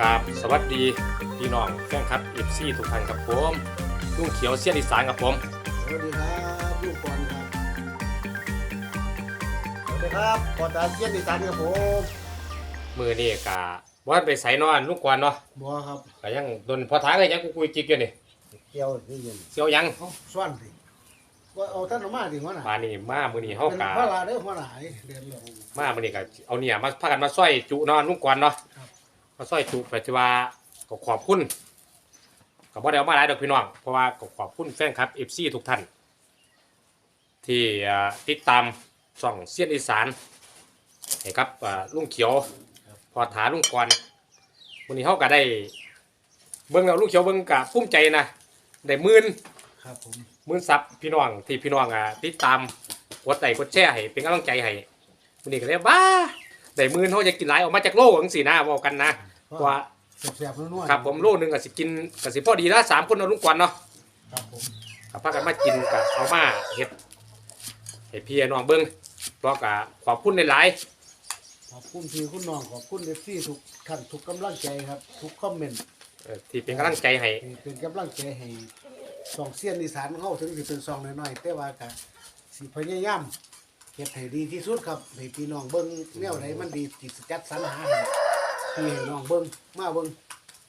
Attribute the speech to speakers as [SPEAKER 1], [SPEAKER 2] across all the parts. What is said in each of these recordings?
[SPEAKER 1] กราบสวัสดีพี่น้องแฟนคลับเอฟซีทุกท่านครับผมลุงเขียวเสียนอีสานครับผม
[SPEAKER 2] สวัสดีครับลูกบอลครับสวัสดีครับปอดาเชียนอีสานครับผม
[SPEAKER 1] มือนี่กะว่าไปใส่นอนลุงกวนเนาะ
[SPEAKER 2] บัวครับ
[SPEAKER 1] ก็ยังโดนพอท้ายเลยยังกูคุยจิกอยู่นี่
[SPEAKER 2] เกี่ยวนี่ยิน
[SPEAKER 1] เสียวยัง
[SPEAKER 2] เอาส่วนสิว่าเอาท่านออกมาดิหัวหน้า
[SPEAKER 1] มานี่มามือนี่เฮา
[SPEAKER 2] เป็น
[SPEAKER 1] กะ
[SPEAKER 2] พระลาเด้อหัวหน้าเรียนเรื่อง
[SPEAKER 1] มามือนี่กะเอาเนี่ยมาพากันมาซอยจุเนอนลุงกวนเนาะ
[SPEAKER 2] ครับ
[SPEAKER 1] มาซอยจุไปที่ว่าก็ขอบคุณก็บ่ได้เอามาหลายดอกพี่น้องเพราะว่าก็ขอบคุณแฟนคลับ FC ทุกท่าน ที่อ่าติดตามช่องเสียนอีสานให้ครับอ่าลุงเขียวพอถาลุงกรวันนี้เขาก็ได้ เบิ่งแล้วลุงเขียวเบิ่งกะภูมิใจนะได้หมื่น
[SPEAKER 2] ครับผม
[SPEAKER 1] หมื่นซับพี่น้องที่พี่น้องอะติดตามกดไลค์กดแชร์ให้เป็นกำลังใจให้วันนี้ก็เลยบ้าได้หมื่นเขาจะกินหลายออกมาจากโลจังสี่นะบอกกันนะ ว่า
[SPEAKER 2] แซ่บๆนัวๆ
[SPEAKER 1] ครับผมโลหนึงก็สิกินก็สิพอดีละสามคนเนาะลุงกรเนาะ
[SPEAKER 2] ครับผม
[SPEAKER 1] กับพากันมากินกับเอามาเฮ็ดให้พี่น้องเบิ่งเพราะกะขอบคุณหลาย
[SPEAKER 2] ขอบคุณพี่คุณน้องขอบคุณเอฟซีทุกท่านทุกกำลังใจครับ ทุกคอมเมนต์
[SPEAKER 1] ๆเอ่อที่เป็นกำลังใจให้
[SPEAKER 2] ที่เป็นกำลังใจให้สองเสียนอีสานเขาถึงสิเป็นซองน้อยๆแต่ว่าก็สิพยายามเฮ็ดให้ดีที่สุดครับให้พี่น้องเบิ่งแนวไหนมันดีจิตจัดสรรหาให้ พี่ให้น้องเบิ่งมาเบิ่ง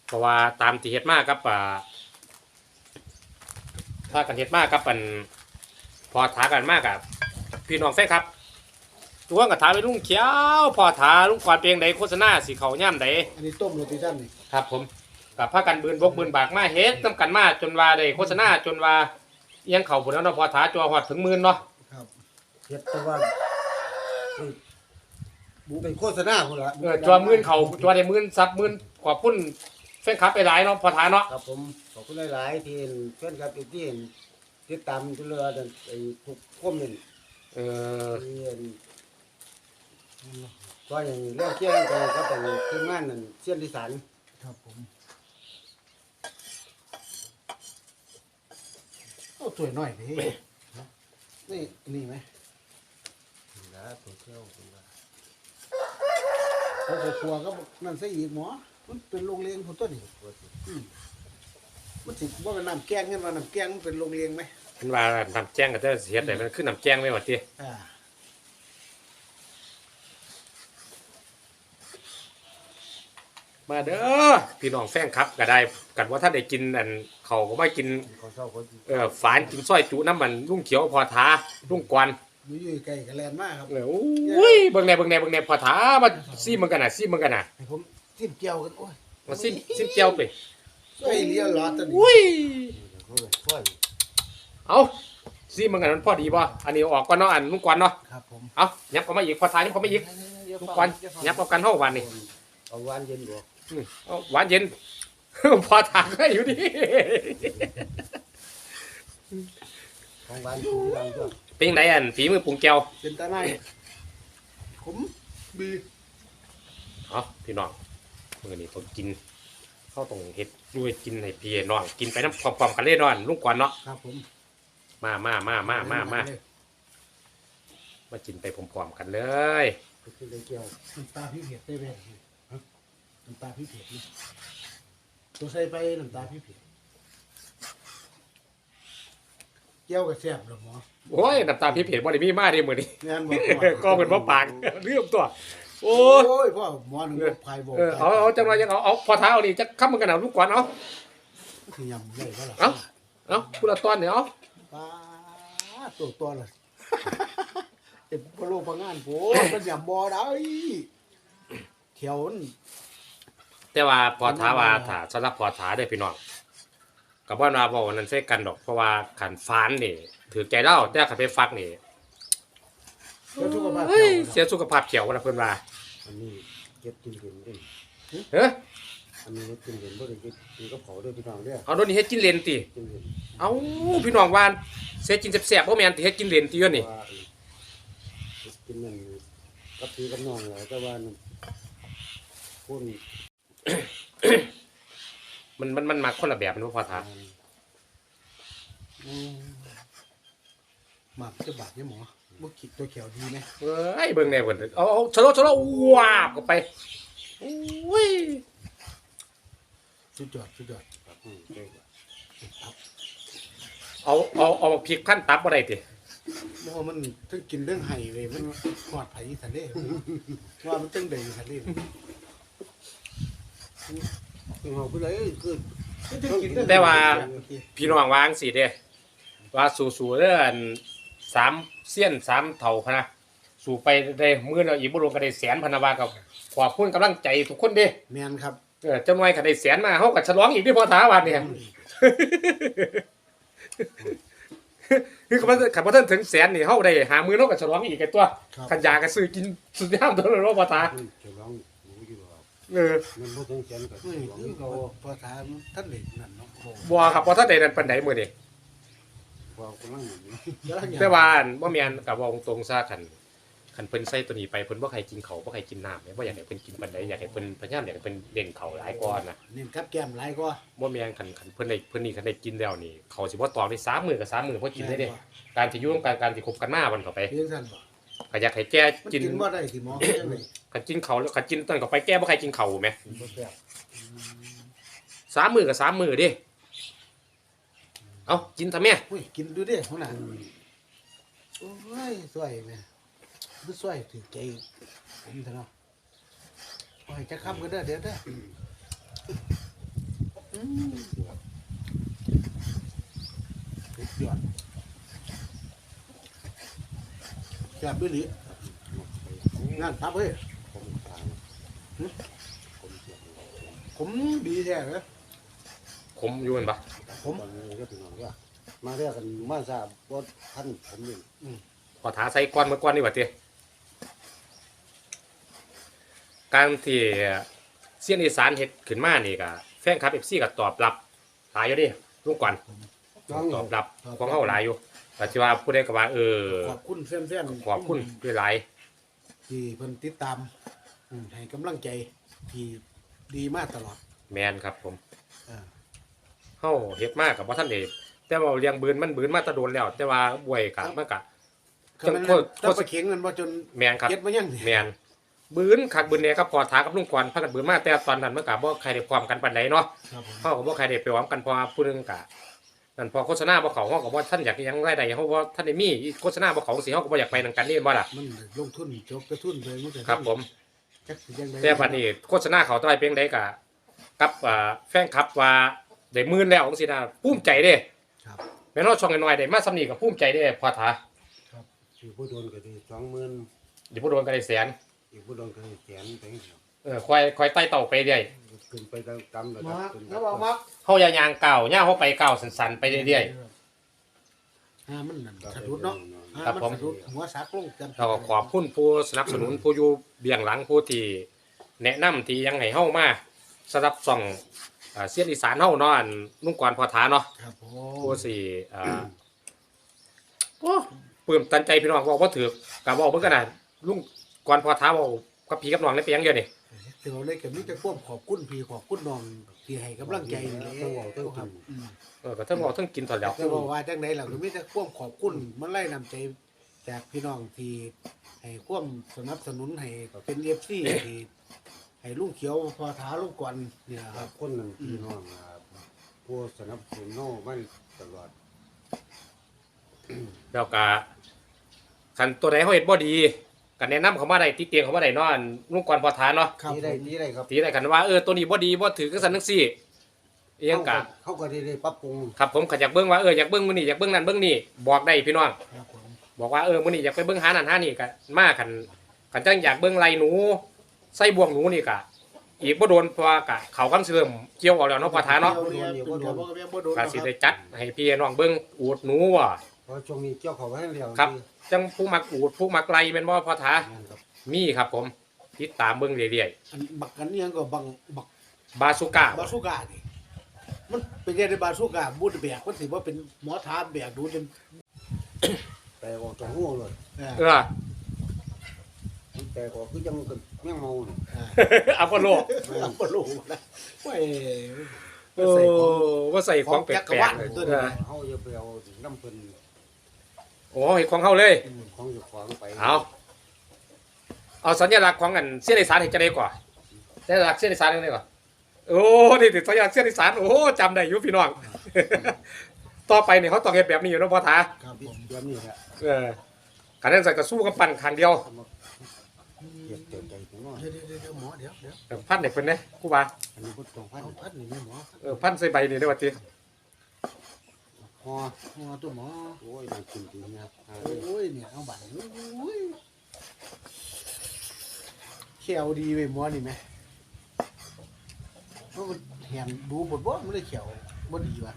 [SPEAKER 1] เพราะว่าตามที่เฮ็ดมากับอ่าถ้ากันเฮ็ดมากับอันพอถากันมากกับพี่น้องแฟนครับตัวกับถาไปลุงเขียวพอถาลุงกวาดเปียงใดโฆษณาสิเขาย่ำใด
[SPEAKER 2] อันนี้ต้มโรตีท่านนี่
[SPEAKER 1] ครับ ผมกับพากันบืนบกบืนบากมาเฮ็ดนํกันมาจนว่าได้โฆษณาจนว่าเอียงเข่าพุ่นแล้วเนาะพอถาจัวฮอดถึงหมื่นเนาะ
[SPEAKER 2] ครับเฮ็ดแต่ว่านี่ บุเป็นโฆษณาพุ่นละ
[SPEAKER 1] เออจัวหมื่นเข่าจัวได้หมื่นซับหมื่นขอบคุณแฟนคลับไปหลายเนาะพอถาเนาะ
[SPEAKER 2] ครับผมขอบคุณหลายๆที่เห็นเพื่อนครับที่เห็นติดตามทุเรือไอ้ทุกคอมเมนต์
[SPEAKER 1] เออ
[SPEAKER 2] ที่เห็นก็อย่างเรื่องเที่ยงกันก็แต่งทีมงานนั่นเชียนที่สานครับผมโอ้ตัวน้อยดินี่นี่ไหมนะตัวเที่ยวคุณว่า เขาก็กลัวก็นั่นซะอีกหมอ มันเป็นโรงเรียนคนต้นนี่อืมมันสิว่าเป็นน้ำแกงเห็นว่าน้ำแกงมันเป็นโรงเรียนไหม
[SPEAKER 1] เพิ่นว่าน้ำแจ้งก็จะเฮ็ดได้มันคือน้ำแจ้งไว้ว่าติ
[SPEAKER 2] อ่า
[SPEAKER 1] มาเด้อพี่น้องแฟนครับก็ได้กันว่าถ้าได้กินอันเขาก็ไม่กิน
[SPEAKER 2] เขาเศร้าคน
[SPEAKER 1] เอ่อฝานกินสร้อยจุน้ำมันลุงเขียวพอท้าลุงกวน
[SPEAKER 2] มีอยู่ไกลกับแลนมากครับ
[SPEAKER 1] เอออุ้ยเบิ่งแน่เบิ่งแน่เบิ่งแน่พอท้ามาซีมันกันน่ะซีมันกันน่ะ
[SPEAKER 2] ให้ผมจิ้มเจียวกันโอ้ย
[SPEAKER 1] มาซิมซิมเจียวไป
[SPEAKER 2] ช่วยเลี้ยหลอดตัวนี้
[SPEAKER 1] อุ้ย
[SPEAKER 2] ช่วย
[SPEAKER 1] เอาซีมันกันมันพอดีบ่อันนี้ออกก่อนเนาะอันลุงกวนเนาะ
[SPEAKER 2] ครับผม
[SPEAKER 1] เอายับเข้ามาอีกพอท้ายับเข้ามาอีกลุงกวนยับเข้ากันเฮาวันนี้
[SPEAKER 2] เอาหวานเย็นบวก
[SPEAKER 1] อืมเอาหวานเย็น พอท้าก็อยู่ดี
[SPEAKER 2] ของหวานถูกดังด้วย
[SPEAKER 1] เป็นไงอันฝีมือปรุงแก้ว
[SPEAKER 2] เป็นตาในผมบี
[SPEAKER 1] เอาพี่น้องมื้อนี้ต้องกินเข้าต้องเฮ็ดด้วยกินให้พี่ให้น้องกินไปน้ำพร้อมๆกันเลยเนอนลุงกวนเนาะ
[SPEAKER 2] ครับผม
[SPEAKER 1] มามามามามามามากินไปพร้อมๆกันเลย
[SPEAKER 2] คือเลยเกี่ยวน้ำตาพี่เผ็ดได้ไหมฮะน้ำตาพี่เผ็ดนี่ตัวใส่ไปน้ำตาพี่เผ็ด เกี่ยวกับแซ่บหรอหมอ
[SPEAKER 1] โอ้ยน้ำตาพี่เผ็ดบ่ได้มีมาเด้มื้อนี้
[SPEAKER 2] งานบอก
[SPEAKER 1] ก็เป็นบ่ปากเรื่องตัว โอ้
[SPEAKER 2] โอ้
[SPEAKER 1] ย
[SPEAKER 2] ยพ่อหมอหนึ่งพายบอก
[SPEAKER 1] เออเอาเอาจังไรยังเอาเอาพอเท้านี่จะค้ำมันกันเอาลูกกวนเอา
[SPEAKER 2] คือยำเลยก็ล่ะ
[SPEAKER 1] เอ้าเอาคุณละตอนเนี่ยเอา
[SPEAKER 2] ป้าตัวตัวละเจ็บพะโลพะงานโผมันยำบ่ได้เขียวนั่น
[SPEAKER 1] แต่ว่าพอท้าว่าถ้าสำหรับพอท้าได้อพี่น้อง กับว่านาบอกว่านั้นใช่กันดอกเพราะว่าขันฟานนี่ถือใจเล่าแต่ขันไปฟักนี่
[SPEAKER 2] เสียสุขภาพ
[SPEAKER 1] เฮ้ย
[SPEAKER 2] เขี
[SPEAKER 1] เสี
[SPEAKER 2] ยวย
[SPEAKER 1] สุขภาพเขียวนะเพื่อนว่า
[SPEAKER 2] อันนี้เก็บกินเด่นเอง
[SPEAKER 1] เฮ้ย
[SPEAKER 2] อันนี้เก็บกินเด่นบ่ได้เก็บกินกับเขาด้วยพี่น้องเด้อ
[SPEAKER 1] เอาโดนนี่เฮ็ดกินเลนติ
[SPEAKER 2] กินเด่น
[SPEAKER 1] เอาพี่น้องวานเสียกินแซ่บๆบ่แม่นติเฮ็ดกินเลนติเด้อนี่
[SPEAKER 2] ว่ากินนั่นกับพี่กับน้องแหละแต่ว่านั่นคน
[SPEAKER 1] มันมันมันมาคนละแบบมันบ่พอท้า
[SPEAKER 2] อืมหมักจะบาดเนี่ยหมอบ่คิดตัวเขียวดีไหม
[SPEAKER 1] เอ้ยเบิ่งแน่เพิ่นเอาเอาชะโลชะโลวาบเข้าไปโอ้ย
[SPEAKER 2] สุดยอดสุดยอด
[SPEAKER 3] อืมเก่ง
[SPEAKER 1] เอาเอาเอาพริกขั้นตับบ่ได้ติ
[SPEAKER 2] เพราะว่ามันต้องกินเรื่องไห้เลยมันปลอดภัยทะเลว่ามันต้องเดินทะเล
[SPEAKER 3] คือเฮาผู้ใดคือ
[SPEAKER 1] แต่ว่า พี่น้องวาจั่งสิเด้ว่าสู่ๆเด้ออันสามเสี้ยนสามเท่าพะนะสู่ไปได้มื้อละอีกบ่รวมก็ได้แสนพะนะว่ากับขอบคุณกำลังใจทุกคนเด้
[SPEAKER 2] แมนครับ
[SPEAKER 1] เออจังหน่อยก็ได้แสนมาเฮาก็ฉลองอีกเด้พอถาวันเนี่ย คือคันคันบ่ทันถึงแสนนี่เฮาได้หามื้อเฮาก็ฉลองอีกไอ้ตัว
[SPEAKER 2] ครับ
[SPEAKER 1] คันยาก็ซื้อกินสุดยามตัวเลยว่าบ่ตา
[SPEAKER 3] มันจะร้องหนูอยู่ว่า
[SPEAKER 1] เออ
[SPEAKER 3] มันบ่ถึงแสนก็
[SPEAKER 2] ไม่
[SPEAKER 3] ร้อง
[SPEAKER 2] คือ
[SPEAKER 3] เขา
[SPEAKER 2] เขาภาษาท่านเด็กนั่นเนาะโอ้
[SPEAKER 1] บ่ครับบ่ทันได้นั่นปานใดมื้อนี้
[SPEAKER 3] ว่ากำลังอยู่
[SPEAKER 1] แต่ว่าอันบ่แม่นก็เว้าตรงๆซะคันคันเพิ่นใส่ตัวนี้ไปเพิ่นบ่ให้กินข้าวบ่ให้กินน้ำเนี่ยบ่อยากให้เพิ่นกินปานใดอยากให้เพิ่นพยายามอยากให้เพิ่นเล่นข้าวหลายกว่านะ
[SPEAKER 2] เน้นกับแก้มหลายกว่า
[SPEAKER 1] บ่แม่นคันคันเพิ่นได้เพิ่นนี่คันได้กินแล้วนี่เขาสิบ่ตอบได้สามมื้อกับสามมื้อบ่กินได้เด้การที่อยู่ร่วมกันการที่คบกันมามันเข้าไป
[SPEAKER 2] เพียงสั้นบ่
[SPEAKER 1] ก็อยากให้แก
[SPEAKER 2] มัน
[SPEAKER 1] กิน
[SPEAKER 2] กินบ่ได้สิหมอเขาจังได๋
[SPEAKER 1] คันกินข้าวแล้วคันกินตอนเข้าไปแกบ่ใครกินข้าวแหม
[SPEAKER 3] มันบ่แซ่บ
[SPEAKER 1] สามมื้อกับสามมื้อเด้เอ้ากินซะแม่
[SPEAKER 2] อุ้ยกินดูดิหัวหน้าโอ้ยสวยแม่บ่สวยถือใจผมเถอะเนาะโอ้ยจะค้ำกันเด้อเดี๋ยวเด้ออืมสุดยอดแซ่บด้วยหรืองานทับเฮ้ย
[SPEAKER 3] ผมตายผมเสีย
[SPEAKER 2] ผมดีแท้เลย
[SPEAKER 1] ขมอยู่แม่นบ่
[SPEAKER 3] ผมตอนนี้ก็เป็นน้องว่ามาเรียกกันมาทราบบ่ทันผมนี่
[SPEAKER 1] ขอถาใส่ก้อนเมื่อก้อนนี่ว่าติการที่เสียนอีสานเฮ็ดขึ้นมานี่ก็แฟนคลับ FC ก็ตอบรับหลายอยู่เดิลุงก่อน
[SPEAKER 3] น้อง
[SPEAKER 1] ตอบรับของเฮาหลายอยู่ แต่ที่ว่าผู้ใดก็ว่าเออ
[SPEAKER 2] ขอบคุณแฟนๆ
[SPEAKER 1] ขอบคุณด้วยหลาย
[SPEAKER 2] ที่เพิ่นติดตามอืมให้กำลังใจที่ดีมากตลอด
[SPEAKER 1] แมนครับผม
[SPEAKER 2] อ่า
[SPEAKER 1] เฮาเฮ็ดมากกับบ่ทันได้แต่ว่าเลี้ยงบืนมันบืนมาแตะโดนแล้ว แต่ว่าบวยกะมันกะ
[SPEAKER 2] ก็มัน
[SPEAKER 1] โคตร
[SPEAKER 2] จะไปเข็งกันว่าจน
[SPEAKER 1] แมนครับ
[SPEAKER 2] เก็ดมายังนี่
[SPEAKER 1] แมนบืนคักบืนเนี่ยครับพอถากับลุงกวนพากันบืนมาแต่ตอนนั้นมันกะบ่ใครได้ความกันปานใดเนาะ
[SPEAKER 2] ครับผม
[SPEAKER 1] เฮาก็บ่ใครได้ไปหวังกันเพอผู้หนึงกะ นั่นพอโฆษณาบ่เข้าเฮาก็บ่ท่านอยากหยังรายได้เฮาบ่ท่านได้มีโฆษณาบ่เข้าสิเฮาก็บ่อยากไปนํกันนี่บ่ล่ะ
[SPEAKER 2] มันลงทุนจบกระทุนเลยมันจะ
[SPEAKER 1] ครับ ผม
[SPEAKER 2] จักสิยังไง
[SPEAKER 1] แต่บัดนี้โฆษณาเขาต้อยเพียงใดกะกับอ่าแฟนคลับว่าได้หมื่นแล้วจังซี่นะภูมิใจเด้
[SPEAKER 2] ครับ
[SPEAKER 1] แม่นว่าช่องน้อยๆได้มาสำนีกับภูมิใจเด้พอถา
[SPEAKER 3] สิผู้โดนก็ได้20,000
[SPEAKER 1] เดี๋ยวผู้โดนก็ได้แสน
[SPEAKER 3] อีกผู้โดนก็ได้แสนไปเดียว
[SPEAKER 1] เออคอยคอยไต่เต่าไปเรื่อย
[SPEAKER 3] ขึ้นไปตามระดั
[SPEAKER 2] มา
[SPEAKER 3] บขึ้น
[SPEAKER 2] แล้วบอกมา
[SPEAKER 1] เฮาอย่ายางเก่าย่าเฮาไปเก่าสันๆไปเรื่อย
[SPEAKER 2] อ่ามันนั่นสะดุดเนาะอ่า
[SPEAKER 1] ครับ
[SPEAKER 2] มัน
[SPEAKER 1] ผม
[SPEAKER 2] สะดุดหัวสากลงกัน
[SPEAKER 1] ๆเราก็ขอบคุณผู้สนับสนุนผู้อยู่เบื้องหลังผู้ที่แนะนำที่ยังให้เฮามาสำหรับช่องอ่าเสียนอีสานเฮาเนาะอันนุ่งกวนพอถาเนาะ
[SPEAKER 2] ครับผ
[SPEAKER 1] ผู้
[SPEAKER 2] ม
[SPEAKER 1] สี่อ่าโอ้ปลื้มตันใจพี่น้องเว่าบ่ถือกกะเว้าเบิ่งกันน่ะลุงกวนพอถาเว้ากับพี่กับน้องได้ไปยังเดียวนี่
[SPEAKER 2] ถือว่าเลยก็มีแต่ความขอบคุณพี่ขอบคุณน้องที่ให้กำลังใจนี่แหละ
[SPEAKER 3] ต้องบอกต้อง
[SPEAKER 2] ค
[SPEAKER 3] ท
[SPEAKER 2] รับอืม
[SPEAKER 1] เออก็เทั้งเว้าเทั้งกินตอนแล้ว
[SPEAKER 2] แต่ว่าว่าจังได๋ล่ะก็มีแต่ความขอบคุณมันไล่นำใจจากพี่น้องที่ให้ความสนับสนุนให้เป็น FC ที่ให้ลุงเขียวพอถาลุงกวนเนี่ยำค
[SPEAKER 3] ค
[SPEAKER 2] รั
[SPEAKER 3] รั
[SPEAKER 2] บบ
[SPEAKER 3] คนนั้นพี่น้องครับผู้สนับสนุนโน่มันตลอด
[SPEAKER 1] แล้วก็คันตัวใดเฮาเฮ็ดบ่ดี ก็แนะนำเขามาได้ติเตียงเขามาได้เนาะอันลุงกวนพอถาเนาะ
[SPEAKER 2] ครับ
[SPEAKER 3] นี่ได้นี่ได้ครับ
[SPEAKER 1] ตีได้กันว่าเออตัวนี้บ่ดีบ่ถือจังซั่นจังซี่อีหยังกะ
[SPEAKER 3] เขาก็ได้ได้ปรับปรุง
[SPEAKER 1] ครับผมก็อยากเบิ่งว่าเอออยากเบิ่งมื้อนี้อยากเบิ่งนั่นเบิ่งนี่บอกได้พี่น้อง
[SPEAKER 2] ครับผม
[SPEAKER 1] บอกว่าเออมื้อนี้อยากไปเบิ่งหานั่นหานี่ก็มาคันคันจังอยากเบิ่งไรหนูใส่บ่วงหนูนี่ก็อีกบ่โดนเพราะว่ากะเขากำลังสิเริ่มเกี่ยวเอาแล้วเนาะพอทาเนาะ
[SPEAKER 2] ดี๋ยวเดี๋ยวบ่โดนบ่โดน
[SPEAKER 1] ก็สิได้จัดให้พี่น้องเบิ่งอูดหนูว่ะ
[SPEAKER 3] เพราะช่วงนี้เกี่ยวเขาไว้แล้ว
[SPEAKER 1] ครับ จังผู้มักอูดผู้มักไรแม่นบ่พอทา
[SPEAKER 3] นั่นครับ
[SPEAKER 1] มีครับผมติดตามเบิ่งเรื่อย
[SPEAKER 2] อันบักกันนี่ยังก็บังบัก
[SPEAKER 1] ๆบาซูก้า
[SPEAKER 2] บาสุก้านี่มันเป็นยังไงบาสุก้าบูดแบกมันสิว่าเป็นหมอทาแบกดูจน
[SPEAKER 3] แต่ออกจากหัวเลย
[SPEAKER 2] เออ
[SPEAKER 1] เออ
[SPEAKER 3] แต่ก็คือยังกับแมงเมาเนี่ย
[SPEAKER 1] อะโปโล
[SPEAKER 2] เอาบ่รู้นะโอ้ย
[SPEAKER 1] โอ้ว่าใส่ของแปล
[SPEAKER 2] ของจักร
[SPEAKER 1] ก
[SPEAKER 2] วาล
[SPEAKER 1] ๆเลย
[SPEAKER 2] ตัว
[SPEAKER 1] เอ
[SPEAKER 2] นี้
[SPEAKER 1] อ
[SPEAKER 3] เขาจะไปเอาน้ำเพิ่น
[SPEAKER 1] โอ้เฮ็ดของเฮาเลย
[SPEAKER 3] ของอยู่ของไป
[SPEAKER 1] เอาเอาสัญลักษณ์ของอันเสียดสารเห็นจะได้ก่อนสัญลักษณ์เสียดสารยังไงก่อนโอ้นี่ติดสายยางเสี้ยนอีสานโอ้จำได้อยู่พี่น้อง ต่อไปเนี่ยเขาต้องเฮ็ดแบบนี้อยู่เนาะพ่อท้า
[SPEAKER 2] ครับผม
[SPEAKER 3] เดี๋ยวนี้แหละ
[SPEAKER 1] เออการเล่นใส่กระสู้กับปั่นครั้งเดียว
[SPEAKER 3] เก็บเต็มใจถึงว่า
[SPEAKER 2] เดี๋ยวเดี๋ยวเดี๋ยวหมอเดี๋ยวเดี๋ยว
[SPEAKER 1] เออพันเนี่ยเพิ่นเนี่ยกูว่า
[SPEAKER 3] อันนี้พุทธองพัน
[SPEAKER 2] เอาพัดนี่แม่หมอ
[SPEAKER 1] เออพันใส่ใบนี่ได้อว่าติ
[SPEAKER 3] พอ
[SPEAKER 2] หมอตัวหมอ
[SPEAKER 3] โอ้ยน่ากินจริงนะครับอ่า
[SPEAKER 2] โอ้ยเนี่ยเอาบัตรโอ้ยเขียวดีเว้ยหมอนี่ไหมเพราะมันเห็นดูบทบ่มันเลยเขียวบ่ดีว่ะ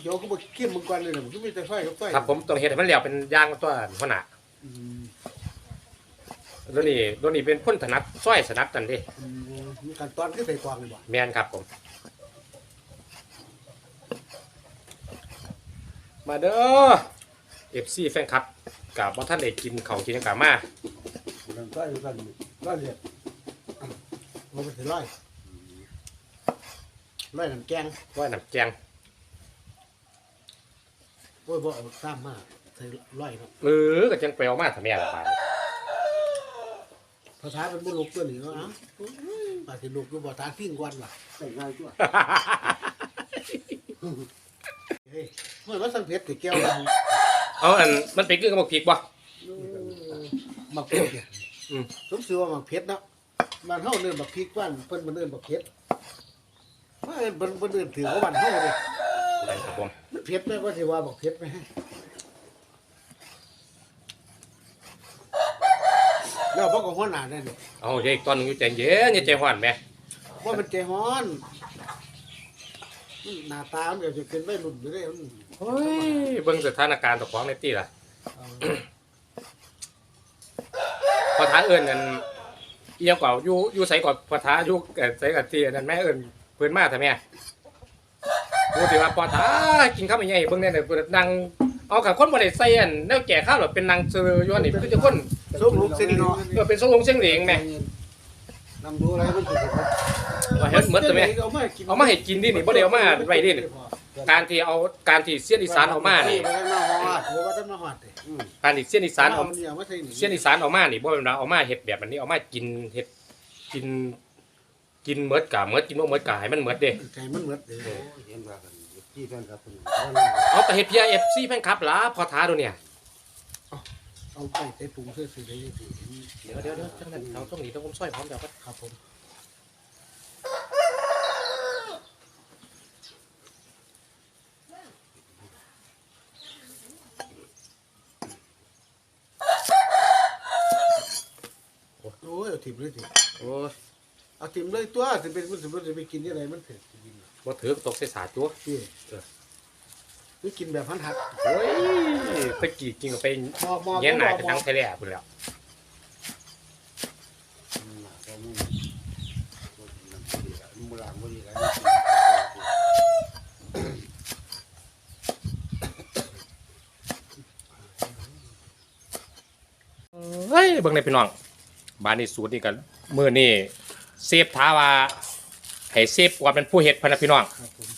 [SPEAKER 2] เขียวก็บ่เข้มเหมือนกันเลยนะมันก็มีแต่ไฟกับไฟ
[SPEAKER 1] ครับผมต้องเฮ็ดให้มันแล้วเป็นยางตัวหัวหน้า
[SPEAKER 2] อืม
[SPEAKER 1] ตัวนี้ตัวนี้เป็นคนถนัดซอยสนับกันเดิ
[SPEAKER 2] อืม มีขั้นตอนคือใส่กวางเลยบ่
[SPEAKER 1] แม่นครับผม มาเด้อ FC แฟนคลับกับบ่ท่านได้กินข้าวกินหยังกะมา
[SPEAKER 3] เรื่องก็อยู่กันก็เรียก
[SPEAKER 2] มันเป็นสิร้อยร้อยน้ำแกง
[SPEAKER 1] ว่าน้ำแกง
[SPEAKER 2] โอ้ยบ่เอาซ้ำมาใส่ร้อยเนาะ
[SPEAKER 1] เออก็จังไปเอามาทำแม่ละบาด
[SPEAKER 2] ภาษาเป็นบุรุษตัวนี้เนาะอะ ปาสิลูกอยู่บ่ทานทิ้งกวนว่ะ
[SPEAKER 3] ใส่ง่ายจ้ว
[SPEAKER 2] เฮ้ยเมื่อว่าสังเพชรติแก้วดัง
[SPEAKER 1] เอาอันมันเป็นคือกับบักพริกบ่
[SPEAKER 2] มักเพชรเนี่ย
[SPEAKER 1] อืม
[SPEAKER 2] สมชื่อว่ามักเพชรเนาะบ้านเฮาเอิ้นบักพริกบ้านเพิ่นมันเอิ้นบักเพชรว่าเอิ้นเพิ่นเพิ่นเอิ้นถือว่าบ้านเฮาเด้
[SPEAKER 1] ครับผม
[SPEAKER 2] มันเพชรแม่ก็สิว่าบักเพชรไหม แล้วบ่ก็หัวหน้าได้นี่
[SPEAKER 1] เอาเดี๋ยวอีกตอนหนึงอยู่ใจเย็นอย่าใจร้อนแหม่
[SPEAKER 2] ว่ามันใจฮ้อนหน้าตามันก็จะเป็นวัยรุ่นอยู่เด้มัน
[SPEAKER 1] เฮ้ยเบิ่งสถานการณ์ตะของในตี้ล่ะ
[SPEAKER 2] เอา
[SPEAKER 1] พอท้าเอิ้นกันเอียงกว่าอยู่อยู่ไสก่อนพอท้าอยู่เอ่อไสกับที่นั่นแม่เอิ้นเพิ่นมาทำแม่พูดถึงว่าพอท้ากินข้าวมันใหญ่เบิ่งแน่น่ะเพิ่นนั่งเอากับคนบ่ได้ใส่อันแนวแก่ข้าวหรอกเป็นนางเซอร์อยู่อันนี้คือจะคน
[SPEAKER 2] ส่งลูกเส้นเนาะ
[SPEAKER 1] เออเป็นทรงลงเสียงเหลงแม่
[SPEAKER 3] นำดูอะไรมันคือ
[SPEAKER 1] ว่าเฮ็ดหมดแต่แม่
[SPEAKER 2] เอามาให้กิน
[SPEAKER 1] เอามาให้กินดินี่บ่ได้เอามาไว้ดินี่การที่เอาการที่เสี้ยนอีสานเอามานี่
[SPEAKER 3] ไปแล้วมาฮอด
[SPEAKER 2] โอ้ว่าจะมาหอดเด้
[SPEAKER 3] อืม
[SPEAKER 1] การที่เสี้ยนอีสานเอา
[SPEAKER 2] เอมาใส่นี่
[SPEAKER 1] เสี้ยนอีสานเอามานี่บ่แม่นว่าเอามาเฮ็ดแบบอันนี้เอามากินเฮ็ดกิน กินเมดกะเมดกินบ่เมดกะให้มันเมดเด้
[SPEAKER 2] ใจมันเหมือนเด้
[SPEAKER 3] โอ้ยเห็นว่ากันที่แฟนครับเป็น
[SPEAKER 1] เอาแต่เฮ็ดเพีย FC แฟนคลับล่ะพอท้าดูเนี่ย
[SPEAKER 2] เอาไปใส่ถุงเสื้อสีได้ยังสิ
[SPEAKER 1] เดี๋ยวเดี๋ยวเดี๋ยวจังนั้นเขาต้องหนีต้องผมซอยพร้อมเดี๋ยวก็
[SPEAKER 2] ครับผมโอ้ยเอาถิ่มเลยสิ
[SPEAKER 1] โอ้ย
[SPEAKER 2] เอาถิ่มเลยตัวสิเป็นมันสิมันสิไปกินยังไงมันเถิดกิน
[SPEAKER 1] บ่ถือตกใส่สาตัว
[SPEAKER 2] พี่นี่กินแบบพันหัด
[SPEAKER 1] โอ้ยตะกี้กินก็ไป
[SPEAKER 2] มอกมอก
[SPEAKER 1] แย่หน้ากันทั้งไทยแลพุ่นแล้ว
[SPEAKER 3] ก็มึงมูลางบุรีแล้ว
[SPEAKER 1] เฮ้ยเบิ่งในพี่น้องบ้านนี้สูตรนี่กันมื้อนี้เซฟท้าว่าให้เซฟกว่าเป็นผู้เฮ็ดพะนะพี่น้อง
[SPEAKER 2] ครับผม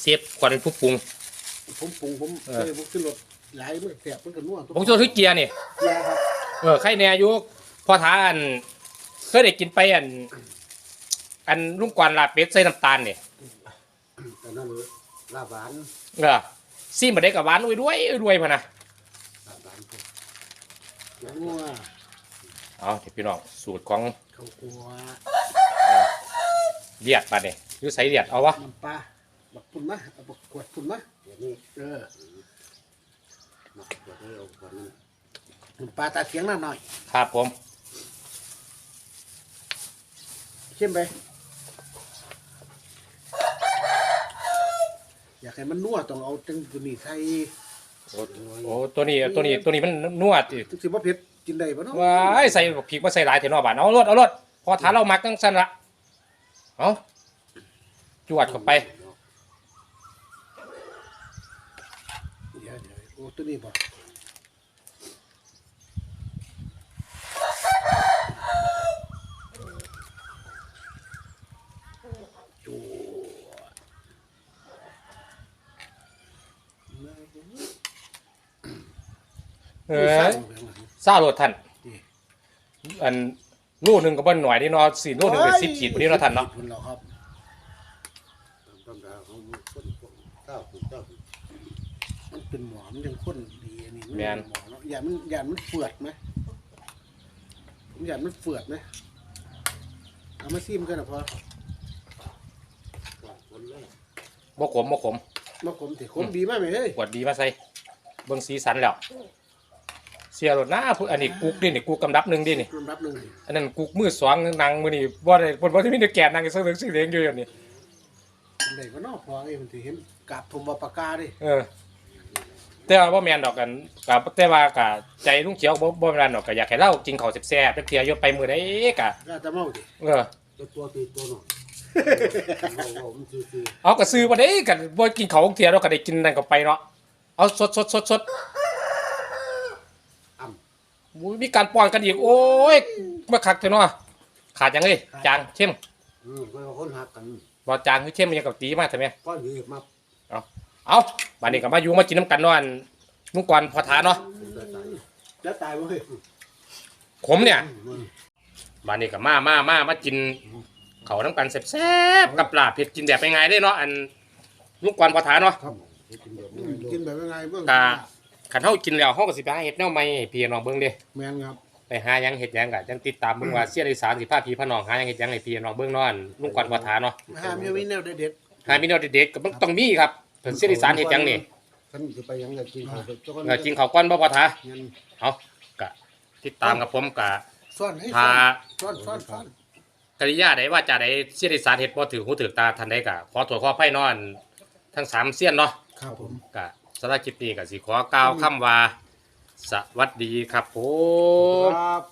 [SPEAKER 1] เซฟกว่าเป็นผู้ปรุง
[SPEAKER 2] ผมปรุงผม
[SPEAKER 1] เอ
[SPEAKER 2] เค
[SPEAKER 1] อ
[SPEAKER 2] ยผมขึ้นรถหลายมื้อแสบมันก็นัว
[SPEAKER 1] ผมจะถือเกียร์นี่
[SPEAKER 2] เกียร์ครับ
[SPEAKER 1] เออใครแน่อยู่พอทาอันเคยได้กินไปอัน อันลุงกวนลาบเป็ดใส่น้ำตาลนี่
[SPEAKER 3] แต่นั่นลาบหวาน
[SPEAKER 1] เออซีมาได้กับหวานอุ้ยด้วยอุ้ยด้วยพะนะ
[SPEAKER 3] ลาบหวาน
[SPEAKER 2] นัว
[SPEAKER 1] เอาที่พี่น้องสูตรของ
[SPEAKER 2] ข้าวคั่ว
[SPEAKER 1] เลียดปาเนี่ยอยู่ใส่เลียดเอาวะ
[SPEAKER 2] น้ำปลา บักปุ่นมะเอาบักกวดปุ่นมะ
[SPEAKER 3] เดี๋ยวนี้
[SPEAKER 2] เออ
[SPEAKER 3] มาเปิดให้เอาคนนั้น
[SPEAKER 2] น้ำปลาตาเสียงน้ำหน่อย
[SPEAKER 1] ครับผม
[SPEAKER 2] เข้มไปอยากให้มันนัวต้องเอาจังตัวนี้ใส่
[SPEAKER 1] โอ้โอ้ตัวนี้ตัวนี้ตัวนี้มันนวดอีก
[SPEAKER 2] ถึงสิบ่เผ็ดกินได้บ่เนาะ
[SPEAKER 1] ว้ายใส่พริกมาใส่หลายเถอะเนอบานเอารถเอารถพอทานเรามักตั้งสั้นละเอาจวดเข้าไป
[SPEAKER 2] เดี๋ยวเดี๋ยวโอ้ ตัวนี้บ่จู
[SPEAKER 1] เอ
[SPEAKER 2] เอ
[SPEAKER 1] อ
[SPEAKER 2] อ
[SPEAKER 1] ซ่าโลดท่าน
[SPEAKER 2] นี่
[SPEAKER 1] อันนู่นหนึ่งก็บ่หน่อยนี่เนาะสี่นู่นหนึ่งเป็นสิบขีดวันนี้เนาะท่านเนาะ
[SPEAKER 2] สิบขีดพุ่แล้วครับ
[SPEAKER 3] ธรรมดาเขาคนเก้าสิบเก้าสิบ
[SPEAKER 2] มัน เป็นหมอมันยังข้นดีอันนี้
[SPEAKER 1] แม่น
[SPEAKER 2] หมอเนาะอย่ามันอย่ามันเฟือดไหมอย่ามันเฟือดไหมเอามาซิมกันนะพอก
[SPEAKER 3] ว่าคนเลย
[SPEAKER 1] บ่ขมบ่ขม
[SPEAKER 2] มาขมติขมดีมากไหมเฮ้ย
[SPEAKER 1] กวดดีมาใส่เบิ่งสีสันแล้ว เสียรถหน้าผู้อันนี้กุกดินี่กุกกำดับหนึ่งดินี่
[SPEAKER 2] รวมรับหนึ่งดิ
[SPEAKER 1] อันนั้นกุกมือสองนางมือนี่บ่ได้บ่บ่ที่มีแต่แกนนางเสื้อเหลืองสีเหลืองอยู่อย่างนี้
[SPEAKER 2] เป็นไรก็นอกพอเอ้ยมันถือเห็นกาบทมบปากกาดิ
[SPEAKER 1] เออ แต่ว่าบ่แม่นดอกกันกับแต่ว่าก็ใจลุงเขียวบ่บ่แม่นดอกก็อยากให้เรากินข้าวแซ่บๆจักเที่ยอยู่ไปมื้อใดก็
[SPEAKER 2] ก็จะเมาดิ
[SPEAKER 1] เออ
[SPEAKER 3] ตัวตัวตีตัวหน่อยเราเรามันคือคือ
[SPEAKER 1] เอาก็ซื้อบ่ได้ก็บ่กินข้าวเที่ยเราก็ได้กินนั่นก็ไปเนาะเอาสดสดสดสด
[SPEAKER 3] อ่
[SPEAKER 1] อุ๊ยมีการป้อนกันอีกโอ้ยมาคักเถอะเนาะขาดยังเอ้ยจางเข้มำ
[SPEAKER 3] อืมก็คนหักกัน
[SPEAKER 1] บ่จางคือเข้มมันยังกับตีมาใช่ไหม
[SPEAKER 3] ก็ดีมา
[SPEAKER 1] เอา บัดนี้ก็มาอยู่มากินน้ำกันเนาะอันลุงกวนพอทานเนาะ
[SPEAKER 3] เป็นใจใจ
[SPEAKER 2] แล้วตายบ่เฮ้ย
[SPEAKER 1] ขมเนี่ย
[SPEAKER 3] อืม
[SPEAKER 1] บัดนี้ก็มามามามากินเขาวน้ำกันแซ่บๆกับปลาเผ็ดกินแบบง่ายๆได้เนาะอันลุงกวนพอทานเนาะ
[SPEAKER 3] ครับกินแบบ
[SPEAKER 2] อื
[SPEAKER 3] นี้
[SPEAKER 2] มกินแบบยังไงเบิ่ง
[SPEAKER 1] กะขันเฮากินแล้วเฮาก็สิไปหาเฮ็ดแนวใหม่ให้พี่น้องเบิ่งเด้
[SPEAKER 2] แมนครับ
[SPEAKER 1] ไปหาหยังเฮ็ดหยังก็จังติดตามเบิ่งว่าเสียอีสานสิพาพี่พาน้องหาหยังเฮ็ดหยังให้พี่น้องเบิ่งเนาะอันลุงกวนพอทานเนาะ
[SPEAKER 2] ห้ามยังมีแนวเด็ด
[SPEAKER 1] หามีแนวเด็ดๆก็มันต้องมีครับ เพิ่นเสียอีสานเฮ็ดหยังนี่
[SPEAKER 3] ฉันจะไปยังไงกินข้าวเจ้า
[SPEAKER 1] เออกินข้าวก่อนบ่พอทา
[SPEAKER 3] เงิน
[SPEAKER 1] เอาก็ติดตามกับผมก็
[SPEAKER 2] ๆซ่อนให้
[SPEAKER 1] พา
[SPEAKER 2] ซ่อนซ่อนซ่อน
[SPEAKER 1] กริยาใดว่าจะใดเสียดิสารเฮ็ดบ่ถือหูถือตาทันใดก็ขอโทษขออภัยเนอน ทั้งสามเสี้ยนเนาะ
[SPEAKER 2] ครับผม
[SPEAKER 1] ก็สำหรับคลิปนี้ก็สิขอกล่าวคำว่า สวัสดีครับผม
[SPEAKER 3] ครับ